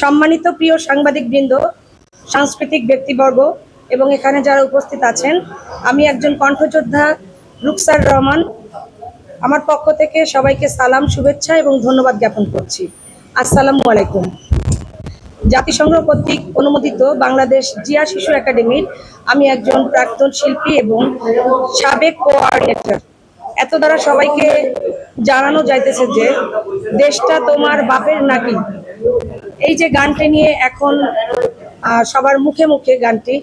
সম্মানিত প্রিয় সাংবাদিক বৃন্দ সাংস্কৃতিক ব্যক্তিবর্গ, এবং এখানে যারা উপস্থিত আছেন, আমি একজন কণ্ঠযোদ্ধা রুকসার রহমান। আমার পক্ষ থেকে সবাইকে সালাম, শুভেচ্ছা এবং ধন্যবাদ জ্ঞাপন করছি। আসসালামু আলাইকুম। জাতিসংঘ কর্তৃক অনুমোদিত বাংলাদেশ জিয়া শিশু একাডেমির আমি একজন প্রাক্তন শিল্পী এবং সাবেক কোঅর্ডিনেটর। এত দ্বারা সবাইকে জানানো যাইতেছে যে, দেশটা তোমার বাপের নাকি? এই যে গানটি নিয়ে এখন সবার মুখে মুখে গানটি,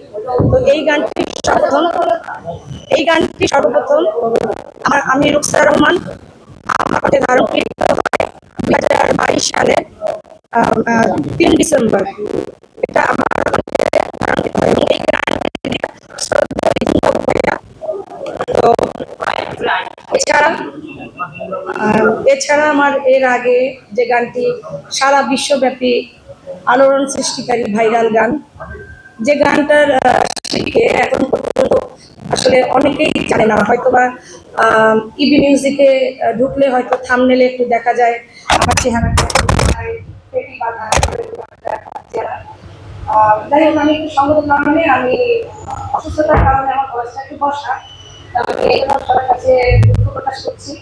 তো এই গানটি সর্বপ্রথম, এই গানটি সর্বপ্রথম আমার আমি রুকসার রহমান আমার কাছে ধারণ হাজার বাইশ সালে তিন ডিসেম্বর, এটা আমার এই এছাড়া এছাড়া আমার এর আগে যে গানটি সারা বিশ্বব্যাপী আলোড়ন সৃষ্টিকারী ভাইরাল গান, যে গানটার শিখে এখন পর্যন্ত আসলে অনেকেই জানে না। হয়তো বা ইবি মিউজিকে ঢুকলে হয়তো থামনেলে একটু দেখা যায়। আমার চেহারা যাই হোক, আমি একটু সংগত কারণে আমি অসুস্থতার কারণে আমার ভয়েসটা একটু বসা আমি সবার কাছে প্রকাশ করছি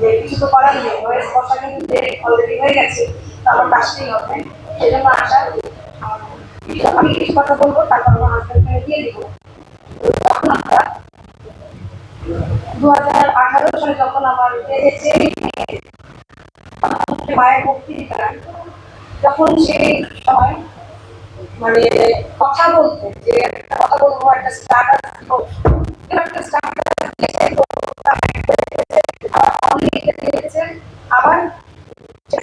যে কিছু তো করার নেই ভয়েস বসা কিন্তু অলরেডি হয়ে গেছে, তো কাজটাই হবে। সেই জন্য আশা আমি কিছু কথা বলব, তারপর আমার হাজব্যান্ডকে দিয়ে দিব। তখন আমরা দু হাজার আঠারো সালে যখন আমার পেয়েছে মায়ের মুক্তি দিতাম। তখন সেই সময় মানে কথা বলতে, যে একটা কথা বলব, একটা স্টার্টার একটা স্টার্টার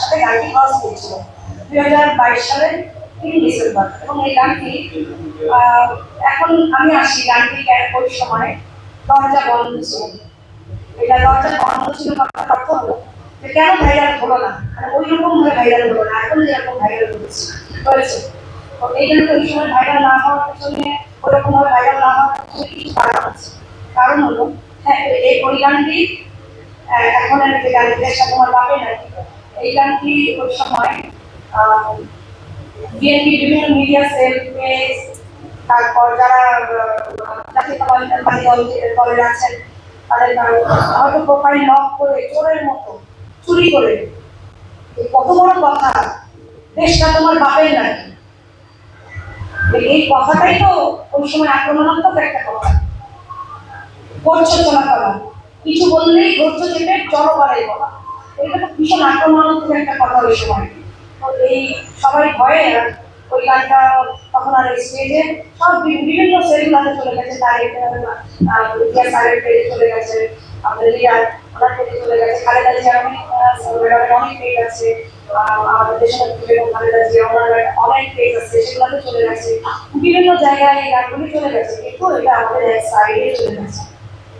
সাথে গানটি লঞ্চ হয়েছিল দুই হাজার বাইশ সালের তিন ডিসেম্বর। এবং এই গানটি এখন আমি আসি গানটি ওই সময়। দরজা বন্ধ ছিল। এটা দরজা বন্ধ ছিল অর্থ হলো যে কেন ভাইরাল হলো না? মানে ওই রকম ভাবে ভাইরাল হলো না, এখন যেরকম ভাইরাল হয়েছে হয়েছে তো এই জন্য ওই সময় ভাইরাল না হওয়ার পেছনে ওরকম ভাবে ভাইরাল না হওয়ার পেছনে কিছু কারণ আছে। কারণ হলো হ্যাঁ এই ওই গানটি এখন আমি যে গানটি দেশটা তোমার বাপে নাকি এই গানটি ওই সময় বিএনপি বিভিন্ন মিডিয়া সেল তারপর যারা দলের আছেন, তাদের হয়তো প্রোফাইল লক করে চোরের মতো চুরি করে। কত বড় কথা? দেশটা তোমার বাপের নাকি? এই- কথাটাই তো ওই সময় আক্রমণাত্মক একটা কথা। করছে কিছু বললেই ধৈর্য চেপে চলো বাড়াই বলা ভীষণ আক্রমণাত্মক একটা কথা ওই সময়। তো এই সবাই ভয়ে ওই গানটা তখন আর স্টেজে সব বিভিন্ন সেলগুলোতে চলে গেছে। চলে গেছে, আমাদের চলে গেছে অনেক আছে আমাদের দেশের আছে চলে বিভিন্ন জায়গায় এই গানগুলি চলে গেছে, কিন্তু এটা আমাদের এক সাইডে চলে গেছে।